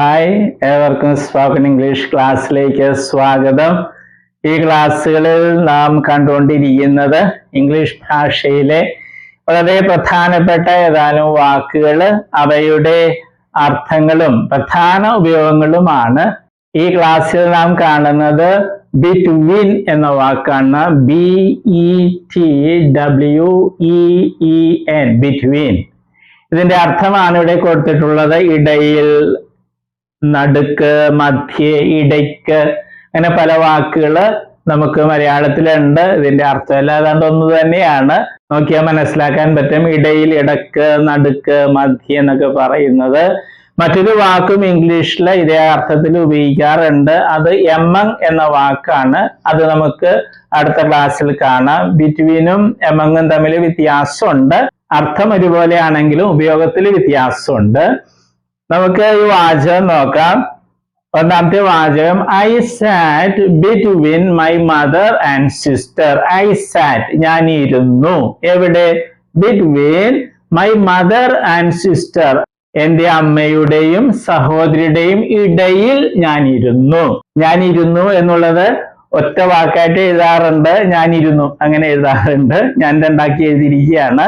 Hi ഏവർക്കും spoken English ക്ലാസ്സിലേക്ക് സ്വാഗതം. ഈ ക്ലാസ്സുകളിൽ നാം കണ്ടുകൊണ്ടിരിക്കുന്നത് ഇംഗ്ലീഷ് ഭാഷയിലെ വളരെ പ്രധാനപ്പെട്ട ഏതാനും വാക്കുകൾ അവയുടെ അർത്ഥങ്ങളും പ്രധാന ഉപയോഗങ്ങളുമാണ്. ഈ ക്ലാസ്സിൽ നാം കാണുന്നത് ബിറ്റ്വിൻ എന്ന വാക്കാണ്. B E T W E E N between ഇതിന്റെ അർത്ഥമാണ് ഇവിടെ കൊടുത്തിട്ടുള്ളത് ഇടയിൽ നടുക്ക് മധ്യേ ഇടയ്ക്ക് അങ്ങനെ പല വാക്കുകൾ നമുക്ക് മലയാളത്തിലുണ്ട്. ഇതിന്റെ അർത്ഥം ഏതാണ്ട് ഒന്ന് തന്നെയാണ്. നോക്കിയാൽ മനസ്സിലാക്കാൻ പറ്റും. ഇടയിൽ ഇടയ്ക്ക് നടുക്ക് മധ്യ എന്നൊക്കെ പറയുന്നത്. മറ്റൊരു വാക്കും ഇംഗ്ലീഷിൽ ഇതേ അർത്ഥത്തിൽ ഉപയോഗിക്കാറുണ്ട്. അത് എമങ് എന്ന വാക്കാണ്. അത് നമുക്ക് അടുത്ത ക്ലാസ്സിൽ കാണാം. ബിറ്റ്വീനും എമങ്ങും തമ്മിൽ വ്യത്യാസമുണ്ട്. അർത്ഥം ഒരുപോലെയാണെങ്കിലും ഉപയോഗത്തിൽ വ്യത്യാസമുണ്ട്. നമുക്ക് ഈ വാചകം നോക്കാം. ഒന്നാമത്തെ വാചകം I sat between my mother and sister I sat ഞാൻ ഇരുന്നു എവിടെ? Between my mother and sister എന്റെ അമ്മയുടെയും സഹോദരിയുടെയും ഇടയിൽ ഞാൻ ഇരുന്നു ഞാൻ ഇരുന്നു എന്നുള്ളത് ഒറ്റ വാക്കായിട്ട് എഴുതാറുണ്ട്. ഞാൻ ഇരുന്നു അങ്ങനെ എഴുതാറുണ്ട്. ഞാൻ രണ്ടാക്കി എഴുതിയിരിക്കുകയാണ്.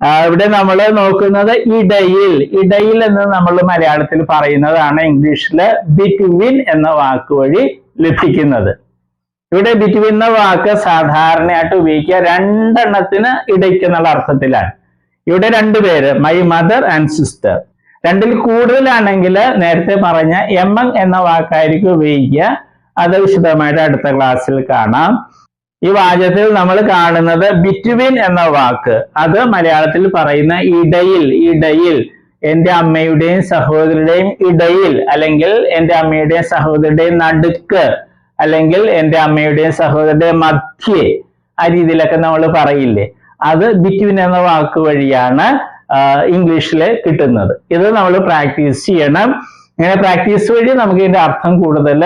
ഇവിടെ നമ്മൾ നോക്കുന്നത് ഇടയിൽ. ഇടയിൽ എന്ന് നമ്മൾ മലയാളത്തിൽ പറയുന്നതാണ് ഇംഗ്ലീഷിൽ ബിറ്റ്വിൻ എന്ന വാക്ക് വഴി ലഭിക്കുന്നത്. ഇവിടെ ബിറ്റ്വിൻ എന്ന വാക്ക് സാധാരണയായിട്ട് ഉപയോഗിക്കുക രണ്ടെണ്ണത്തിന് ഇടയ്ക്ക് എന്നുള്ള അർത്ഥത്തിലാണ്. ഇവിടെ രണ്ടുപേര് മൈ മദർ ആൻഡ് സിസ്റ്റർ രണ്ടിൽ കൂടുതലാണെങ്കിൽ നേരത്തെ പറഞ്ഞ എമ്മങ് എന്ന വാക്കായിരിക്കും ഉപയോഗിക്കുക. അത് വിശദമായിട്ട് അടുത്ത ക്ലാസ്സിൽ കാണാം. ഈ വാചകത്തിൽ നമ്മൾ കാണുന്നത് ബിറ്റ്വീൻ എന്ന വാക്ക്. അത് മലയാളത്തിൽ പറയുന്ന ഇടയിൽ ഇടയിൽ എന്റെ അമ്മയുടെയും സഹോദരിയുടെയും ഇടയിൽ അല്ലെങ്കിൽ എന്റെ അമ്മയുടെയും സഹോദരിയുടെയും നടുക്ക് അല്ലെങ്കിൽ എന്റെ അമ്മയുടെയും സഹോദരിയുടെയും മധ്യേ ആ രീതിയിലൊക്കെ നമ്മൾ പറയില്ലേ. അത് ബിറ്റ്വീൻ എന്ന വാക്ക് വഴിയാണ് ഇംഗ്ലീഷിൽ കിട്ടുന്നത്. ഇത് നമ്മൾ പ്രാക്ടീസ് ചെയ്യണം. ഇങ്ങനെ പ്രാക്ടീസ് വഴി നമുക്ക് ഇതിന്റെ അർത്ഥം കൂടുതൽ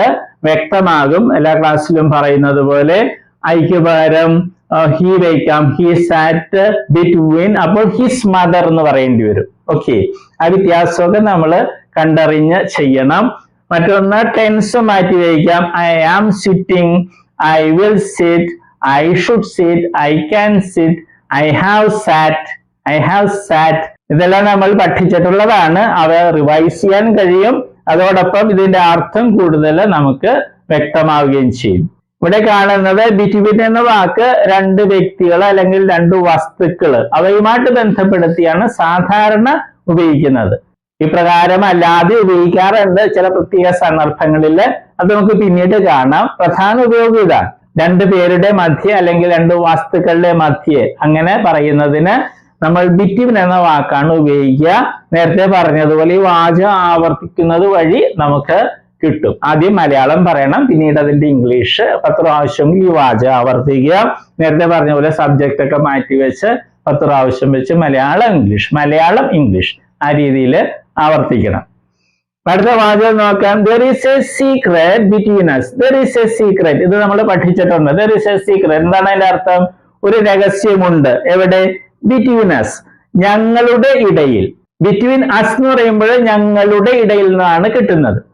വ്യക്തമാകും. എല്ലാ ക്ലാസ്സിലും പറയുന്നത് പോലെ ഐക്ക് പകരം ഹി വയ്ക്കാം. ഹി സാറ്റ് ബിറ്റ്വീൻ അപ്പോൾ ഹിസ് മദർ എന്ന് പറയേണ്ടി വരും. ഓക്കെ ആ വ്യത്യാസമൊക്കെ നമ്മൾ കണ്ടറിഞ്ഞ് ചെയ്യണം. മറ്റൊന്ന് ടെൻസ് മാറ്റി വയ്ക്കാം. I am sitting I will sit I should sit I can sit I have sat I have sat ഇതെല്ലാം നമ്മൾ പഠിച്ചിട്ടുള്ളതാണ്. അവ റിവൈസ് ചെയ്യാൻ കഴിയും. അതോടൊപ്പം ഇതിന്റെ അർത്ഥം കൂടുതൽ നമുക്ക് വ്യക്തമാവുകയും ചെയ്യും. ഇവിടെ കാണുന്നത് ബിറ്റ്വീൻ എന്ന വാക്ക് രണ്ട് വ്യക്തികൾ അല്ലെങ്കിൽ രണ്ട് വസ്തുക്കൾ അവയുമായിട്ട് ബന്ധപ്പെടുത്തിയാണ് സാധാരണ ഉപയോഗിക്കുന്നത്. ഇപ്രകാരം അല്ലാതെ ഉപയോഗിക്കാറുണ്ട് ചില പ്രത്യേക സന്ദർഭങ്ങളിൽ അത് നമുക്ക് പിന്നീട് കാണാം. പ്രധാന ഉപയോഗം ഇതാണ് രണ്ട് പേരുടെ മധ്യ അല്ലെങ്കിൽ രണ്ട് വസ്തുക്കളുടെ മധ്യേ അങ്ങനെ പറയുന്നതിന് നമ്മൾ ബിറ്റ്വീൻ എന്ന വാക്കാണ് ഉപയോഗിക്കുക. നേരത്തെ പറഞ്ഞതുപോലെ ഈ വാചകം ആവർത്തിക്കുന്നത് വഴി നമുക്ക് കിട്ടും. ആദ്യം മലയാളം പറയണം പിന്നീട് അതിന്റെ ഇംഗ്ലീഷ് പത്ത് പ്രാവശ്യം ഈ വാചകം ആവർത്തിക്കുക. നേരത്തെ പറഞ്ഞ പോലെ സബ്ജക്റ്റ് ഒക്കെ മാറ്റി വെച്ച് പത്ത് പ്രാവശ്യം വെച്ച് മലയാളം ഇംഗ്ലീഷ് മലയാളം ഇംഗ്ലീഷ് ആ രീതിയിൽ ആവർത്തിക്കണം. അടുത്ത വാചകം നോക്കാം. There is a secret between us there is a secret ഇത് നമ്മൾ പഠിച്ചിട്ടുണ്ട്. ദർ ഇസ് എ സീക്രട്ട് എന്താണ് അതിന്റെ അർത്ഥം? ഒരു രഹസ്യമുണ്ട്. എവിടെ? ബിറ്റ്വീൻ അസ് ഞങ്ങളുടെ ഇടയിൽ. ബിറ്റ്വീൻ അസ് എന്ന് പറയുമ്പോൾ ഞങ്ങളുടെ ഇടയിൽ നിന്നാണ് കിട്ടുന്നത്.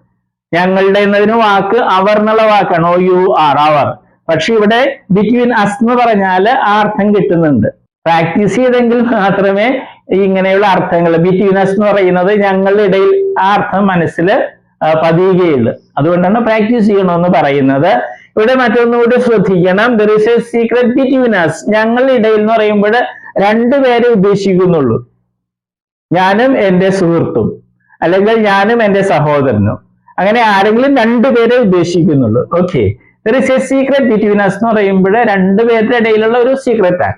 ഞങ്ങളുടെ എന്നതിന് വാക്ക് അവർ എന്നുള്ള വാക്കാണ്. ഓ യു ആർ അവർ പക്ഷെ ഇവിടെ ബിറ്റ്വീൻ അസ് എന്ന് പറഞ്ഞാൽ ആ അർത്ഥം കിട്ടുന്നുണ്ട്. പ്രാക്ടീസ് ചെയ്തെങ്കിൽ മാത്രമേ ഇങ്ങനെയുള്ള അർത്ഥങ്ങൾ ബിറ്റ്വീൻ അസ് എന്ന് പറയുന്നത് ഞങ്ങളുടെ ഇടയിൽ ആ അർത്ഥം മനസ്സിൽ പതിയുകയുള്ളു. അതുകൊണ്ടാണ് പ്രാക്ടീസ് ചെയ്യണമെന്ന് പറയുന്നത്. ഇവിടെ മറ്റൊന്നുകൂടി ശ്രദ്ധിക്കണം. There is a secret between us ഞങ്ങളുടെ ഇടയിൽ എന്ന് പറയുമ്പോൾ രണ്ടുപേരെ ഉദ്ദേശിക്കുന്നുള്ളൂ. ഞാനും എന്റെ സുഹൃത്തും. അല്ലെങ്കിൽ ഞാനും എന്റെ സഹോദരനും. അങ്ങനെ ആരെങ്കിലും രണ്ടുപേരെ ഉദ്ദേശിക്കുന്നുള്ളൂ. ഓക്കെ സീക്രട്ട് ബിറ്റ്വീൻ അസ് എന്ന് പറയുമ്പോൾ രണ്ടുപേരുടെ ഇടയിലുള്ള ഒരു സീക്രറ്റാണ്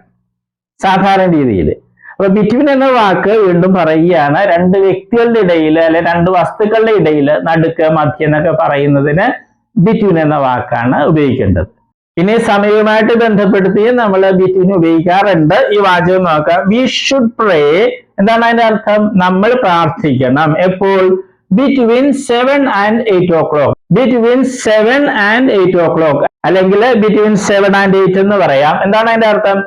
സാധാരണ രീതിയിൽ. അപ്പൊ ബിറ്റ്വീൻ എന്ന വാക്ക് വീണ്ടും പറയുകയാണ് രണ്ട് വ്യക്തികളുടെ ഇടയിൽ അല്ലെ രണ്ട് വസ്തുക്കളുടെ ഇടയിൽ നടുക്ക് മധ്യ എന്നൊക്കെ പറയുന്നതിന് ബിറ്റ്വീൻ എന്ന വാക്കാണ് ഉപയോഗിക്കേണ്ടത്. ഇനി സമയവുമായിട്ട് ബന്ധപ്പെടുത്തി നമ്മൾ ബിറ്റ്വീൻ ഉപയോഗിക്കാറുണ്ട്. ഈ വാചകം നോക്കാം. വി ഷുഡ് പ്രേ എന്താണ് അതിന്റെ അർത്ഥം? നമ്മൾ പ്രാർത്ഥിക്കണം. എപ്പോൾ? Between seven and eight o'clock between seven and eight o'clock അല്ലെങ്കിൽ ബിറ്റ്വീൻ സെവൻ ആൻഡ് എയ്റ്റ് എന്ന് പറയാം. എന്താണ് അതിന്റെ അർത്ഥം?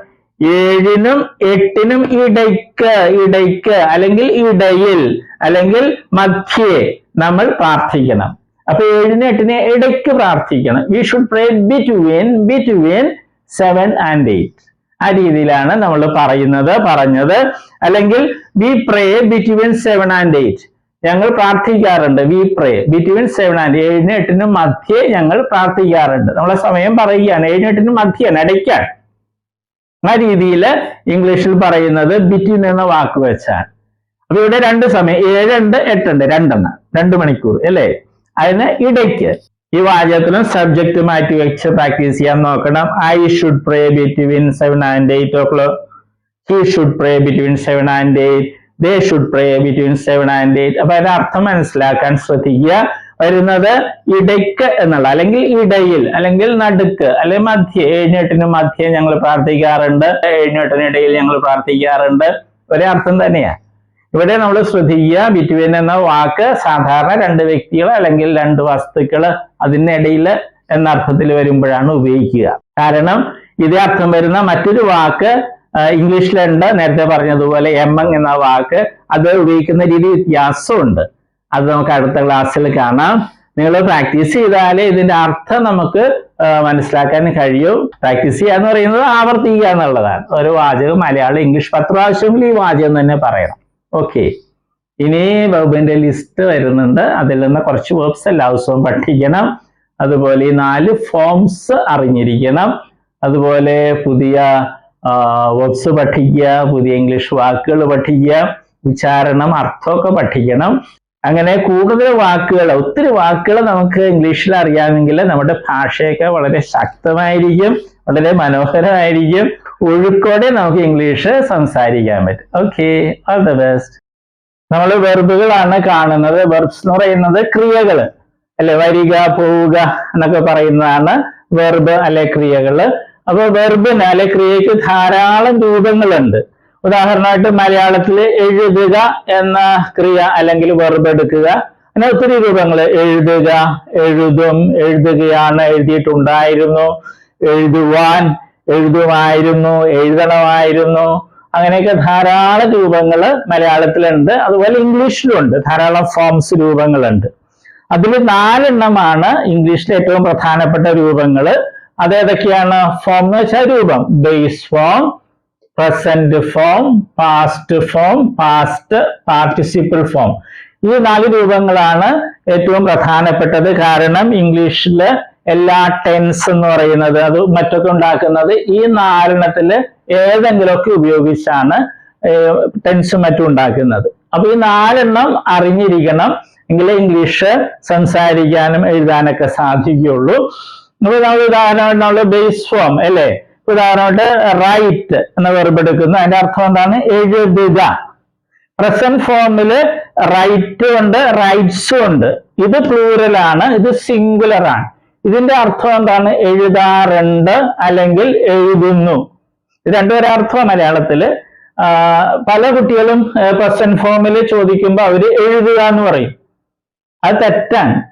ഏഴിനും എട്ടിനും ഇടയ്ക്ക് ഇടയ്ക്ക് അല്ലെങ്കിൽ ഇടയിൽ അല്ലെങ്കിൽ മധ്യേ നമ്മൾ പ്രാർത്ഥിക്കണം. അപ്പൊ ഏഴിന് എട്ടിന് ഇടയ്ക്ക് പ്രാർത്ഥിക്കണം. We should pray between between seven and eight ആ രീതിയിലാണ് നമ്മൾ പറയുന്നത് പറഞ്ഞത്. അല്ലെങ്കിൽ we pray between seven and eight ഞങ്ങൾ പ്രാർത്ഥിക്കാറുണ്ട്. We pray between seven and ഏഴിന് എട്ടിനും മധ്യേ ഞങ്ങൾ പ്രാർത്ഥിക്കാറുണ്ട്. നമ്മളെ സമയം പറയുകയാണ്. ഏഴിനും എട്ടിനും മധ്യാണ് ഇടയ്ക്കാണ്. ആ രീതിയിൽ ഇംഗ്ലീഷിൽ പറയുന്നത് ബിറ്റ്വീൻ എന്ന വാക്ക് വെച്ചാണ്. അപ്പൊ ഇവിടെ രണ്ട് സമയം. ഏഴുണ്ട് എട്ടുണ്ട് രണ്ടെണ്ണം. രണ്ട് മണിക്കൂർ അല്ലേ? അതിന് ഇടയ്ക്ക് ഈ വാചകത്തിലും സബ്ജക്റ്റ് മാറ്റി വെച്ച് പ്രാക്ടീസ് ചെയ്യാൻ നോക്കണം. I should pray between seven and eight o'clock he should pray between seven and eight they should pray between seven and eight അപ്പൊ അതിന്റെ അർത്ഥം മനസ്സിലാക്കാൻ ശ്രദ്ധിക്കുക. വരുന്നത് ഇടയ്ക്ക് എന്നുള്ള അല്ലെങ്കിൽ ഇടയിൽ അല്ലെങ്കിൽ നടുക്ക് അല്ലെങ്കിൽ മധ്യ ഏഴിനെട്ടിന് മധ്യ ഞങ്ങൾ പ്രാർത്ഥിക്കാറുണ്ട്. ഏഴിനെട്ടിന് ഇടയിൽ ഞങ്ങൾ പ്രാർത്ഥിക്കാറുണ്ട്. ഒരേ അർത്ഥം തന്നെയാ. ഇവിടെ നമ്മൾ ശ്രദ്ധിക്കുക ബിറ്റ്വീൻ എന്ന വാക്ക് സാധാരണ രണ്ട് വ്യക്തികൾ അല്ലെങ്കിൽ രണ്ട് വസ്തുക്കൾ അതിനിടയിൽ എന്ന അർത്ഥത്തിൽ വരുമ്പോഴാണ് ഉപയോഗിക്കുക. കാരണം ഇതേ അർത്ഥം വരുന്ന മറ്റൊരു വാക്ക് ഇംഗ്ലീഷിലുണ്ട്. നേരത്തെ പറഞ്ഞതുപോലെ എമ്മങ് എന്ന വാക്ക്. അത് ഉപയോഗിക്കുന്ന രീതി വ്യത്യാസമുണ്ട്. അത് നമുക്ക് അടുത്ത ക്ലാസ്സിൽ കാണാം. നിങ്ങൾ പ്രാക്ടീസ് ചെയ്താലേ ഇതിന്റെ അർത്ഥം നമുക്ക് മനസ്സിലാക്കാൻ കഴിയും. പ്രാക്ടീസ് ചെയ്യുക എന്ന് പറയുന്നത് ആവർത്തിക്കുക എന്നുള്ളതാണ്. ഒരു വാചകം മലയാളം ഇംഗ്ലീഷ് പത്ത് ഈ വാചകം തന്നെ പറയണം. ഓക്കെ ഇനി വകുപ്പിന്റെ ലിസ്റ്റ് വരുന്നുണ്ട്. അതിൽ നിന്ന് കുറച്ച് വേർബ്സ് എല്ലാ ദിവസവും പഠിക്കണം. അതുപോലെ ഈ നാല് ഫോംസ് അറിഞ്ഞിരിക്കണം. അതുപോലെ പുതിയ വേർബ്സ് പഠിക്കുക പുതിയ ഇംഗ്ലീഷ് വാക്കുകൾ പഠിക്കുക ഉച്ചാരണം അർത്ഥമൊക്കെ പഠിക്കണം. അങ്ങനെ കൂടുതൽ വാക്കുകൾ ഒത്തിരി വാക്കുകൾ നമുക്ക് ഇംഗ്ലീഷിൽ അറിയാമെങ്കിൽ നമ്മുടെ ഭാഷയൊക്കെ വളരെ ശക്തമായിരിക്കും വളരെ മനോഹരമായിരിക്കും. ഒഴുക്കോടെ നമുക്ക് ഇംഗ്ലീഷ് സംസാരിക്കാൻ പറ്റും. ഓക്കെ ഓൾ ദ ബെസ്റ്റ് നമ്മൾ വെർബുകളാണ് കാണുന്നത്. വെർബ്സ് എന്ന് പറയുന്നത് ക്രിയകൾ അല്ലെ? വരിക പോവുക എന്നൊക്കെ പറയുന്നതാണ് വെർബ് അല്ലെ ക്രിയകൾ അപ്പൊ വെർബിന് അല്ലെ ക്രിയക്ക് ധാരാളം രൂപങ്ങളുണ്ട്. ഉദാഹരണമായിട്ട് മലയാളത്തിൽ എഴുതുക എന്ന ക്രിയ അല്ലെങ്കിൽ വെർബ് എടുക്കുക. അങ്ങനെ ഒത്തിരി രൂപങ്ങൾ. എഴുതുക എഴുതും എഴുതുകയാണ് എഴുതിയിട്ടുണ്ടായിരുന്നു എഴുതുവാൻ എഴുതുമായിരുന്നു എഴുതണമായിരുന്നു. അങ്ങനെയൊക്കെ ധാരാളം രൂപങ്ങൾ മലയാളത്തിലുണ്ട്. അതുപോലെ ഇംഗ്ലീഷിലുണ്ട്. ധാരാളം ഫോംസ് രൂപങ്ങളുണ്ട്. അതിൽ നാലെണ്ണമാണ് ഇംഗ്ലീഷിലെ ഏറ്റവും പ്രധാനപ്പെട്ട രൂപങ്ങൾ. അതേതൊക്കെയാണ് ഫോം എന്ന് വെച്ചാൽ രൂപം. Base form present form past form past participle form ഈ നാല് രൂപങ്ങളാണ് ഏറ്റവും പ്രധാനപ്പെട്ടത്. കാരണം ഇംഗ്ലീഷിൽ എല്ലാ ടെൻസ് എന്ന് പറയുന്നത് അത് മറ്റൊക്കെ ഉണ്ടാക്കുന്നത് ഈ നാലെണ്ണത്തിൽ ഏതെങ്കിലുമൊക്കെ ഉപയോഗിച്ചാണ് ടെൻസ് മറ്റും ഉണ്ടാക്കുന്നത്. അപ്പൊ ഈ നാലെണ്ണം അറിഞ്ഞിരിക്കണം. എങ്കിലേ ഇംഗ്ലീഷ് സംസാരിക്കാനും എഴുതാനൊക്കെ സാധിക്കുകയുള്ളൂ. അപ്പൊ നമ്മൾ ഉദാഹരണമായിട്ട് നമ്മൾ ബേസ് ഫോം അല്ലേ? ഉദാഹരണമായിട്ട് റൈറ്റ് എന്ന വെർബ് എടുക്കുന്നു. അതിന്റെ അർത്ഥം എന്താണ്? എഴുതുക. പ്രസന്റ് ഫോമിൽ റൈറ്റ് ഉണ്ട് റൈറ്റ്സും ഉണ്ട്. ഇത് പ്ലൂറൽ ആണ് ഇത് സിംഗുലർ ആണ്. ഇതിന്റെ അർത്ഥം എന്താണ്? എഴുതാറുണ്ട് അല്ലെങ്കിൽ എഴുതുന്നു. ഇത് രണ്ടുപേരെ അർത്ഥം മലയാളത്തിൽ. ആ, പല കുട്ടികളും പ്രസന്റ് ഫോമിൽ ചോദിക്കുമ്പോൾ അവർ എഴുതുക എന്ന് പറയും. അത് തെറ്റാണ്.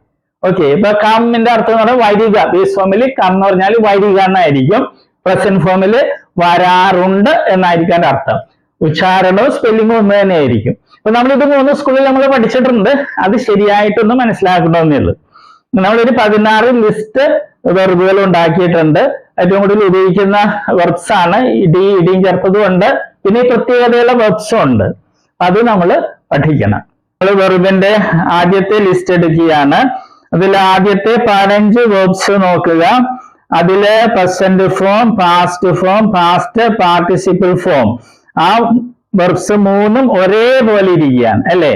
ഓക്കെ ഇപ്പൊ കമ്മിന്റെ അർത്ഥം എന്ന് പറഞ്ഞാൽ വരിക. ബേസ് ഫോമിൽ കം എന്ന് പറഞ്ഞാൽ വരിക എന്നായിരിക്കും. പ്രസന്റ് ഫോമിൽ വരാറുണ്ട് എന്നായിരിക്കും അർത്ഥം. ഉച്ചാരണവും സ്പെല്ലിങ്ങും ഒന്ന് തന്നെ ആയിരിക്കും അപ്പൊ നമ്മൾ ഇത് മൂന്ന് സ്കൂളിൽ നമ്മൾ പഠിച്ചിട്ടുണ്ട്. അത് ശരിയായിട്ടൊന്ന് മനസ്സിലാക്കണമെന്നേ ഉള്ളൂ നമ്മളൊരു പതിനാറ് ലിസ്റ്റ് വെർബുകൾ ഉണ്ടാക്കിയിട്ടുണ്ട്. ഏറ്റവും കൂടുതൽ ഉപയോഗിക്കുന്ന വെർബ്സ് ആണ്. ഇടി ഇടിയും ചേർത്തതും ഉണ്ട്. പിന്നെ ഈ പ്രത്യേകതയുള്ള വെർബ്സും ഉണ്ട്. അത് നമ്മൾ പഠിക്കണം. നമ്മൾ വെർബിന്റെ ആദ്യത്തെ ലിസ്റ്റ് എടുക്കുകയാണ്. അതിൽ ആദ്യത്തെ പതിനഞ്ച് വേർബ്സ് നോക്കുക. അതിൽ present form past form past participle form ആ വെർബ്സ് മൂന്നും ഒരേപോലെ ഇരിക്കുകയാണ് അല്ലേ?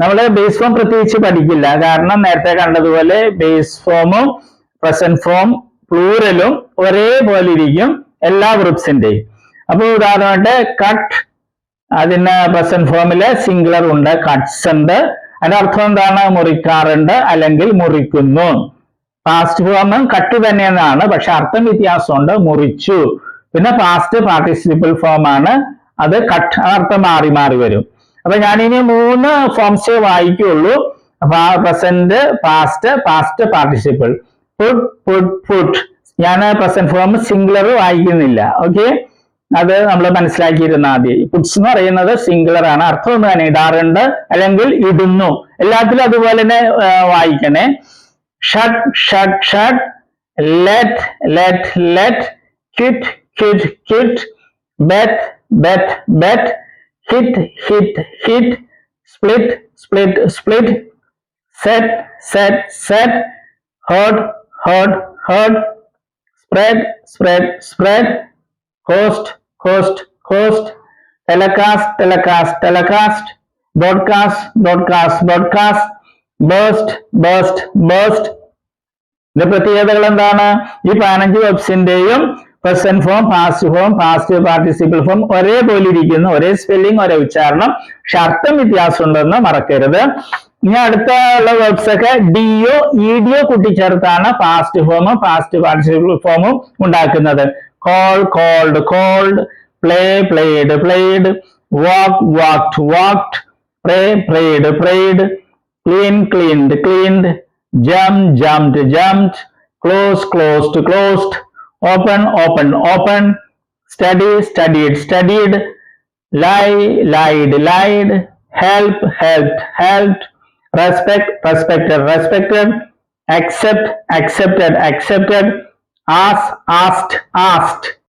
നമ്മൾ ബേസ് ഫോം പ്രത്യേകിച്ച് പഠിക്കില്ല. കാരണം നേരത്തെ കണ്ടതുപോലെ ബേസ് ഫോമും പ്രസന്റ് ഫോം പ്ലൂറലും ഒരേപോലെ ഇരിക്കും എല്ലാ വെർബ്സിന്റെയും അപ്പൊ ഉദാഹരണമായിട്ട് കട്ട് അതിന് പ്രസന്റ് ഫോമിൽ സിംഗുലർ ഉണ്ട് കട്ട്സ് ഉണ്ട്. അതിന്റെ അർത്ഥം എന്താണ്? മുറിക്കാറുണ്ട് അല്ലെങ്കിൽ മുറിക്കുന്നു. പാസ്റ്റ് ഫോം കട്ട് തന്നെയെന്നാണ്. പക്ഷെ അർത്ഥം വ്യത്യാസമുണ്ട്. മുറിച്ചു. പിന്നെ പാസ്റ്റ് പാർട്ടിസിപ്പിൾ ഫോം ആണ്. അത് കട്ട് അർത്ഥം മാറി മാറി വരും. അപ്പൊ ഞാനിനി മൂന്ന് ഫോംസേ വായിക്കുള്ളൂ. Present past past participle put put put ഞാൻ പ്രസന്റ് ഫോം സിംഗുലർ വായിക്കുന്നില്ല. ഓക്കെ അത് നമ്മൾ മനസ്സിലാക്കിയിരുന്ന ആദ്യം പുട്സ് എന്ന് പറയുന്നത് സിംഗുലർ ആണ്. അർത്ഥം ഒന്ന് തന്നെ ഇടാറുണ്ട്. അല്ലെങ്കിൽ ഇടുന്നു. എല്ലാത്തിലും അതുപോലെ തന്നെ വായിക്കണേ. Shut shut shut let let let quit quit quit bet bet bet hit hit hit split split split set set set hurt hurt hurt spread spread spread host, host, host, telecast, telecast, telecast, broadcast, broadcast, broadcast, burst, burst, burst. ഇതിന്റെ പ്രത്യേകതകൾ എന്താണ്? ഈ പതിനഞ്ച് വെബ്സിന്റെയും present form past form past participle form ഒരേപോലെ ഇരിക്കുന്നു. ഒരേ spelling ഒരേ ഉച്ചാരണം. പക്ഷെ അർത്ഥം വ്യത്യാസമുണ്ടെന്ന് മറക്കരുത്. ഇനി അടുത്ത ഉള്ള വേർഡ്സ് ഒക്കെ ഡിഒ ഇഡിഒ കൂട്ടിച്ചേർത്താണ് പാസ്റ്റ് ഫോമും പാസ്റ്റ് പാർട്ടിസിപ്പിൾ ഫോമും ഉണ്ടാക്കുന്നത്. call called called. Play played played. Walk walked walked. Pray prayed prayed. Clean cleaned cleaned. Jump jumped jumped. Close closed closed. Open open open. Study studied studied. Lie lied lied. Help helped helped. Respect respected respected. Accept accepted accepted asked asked asked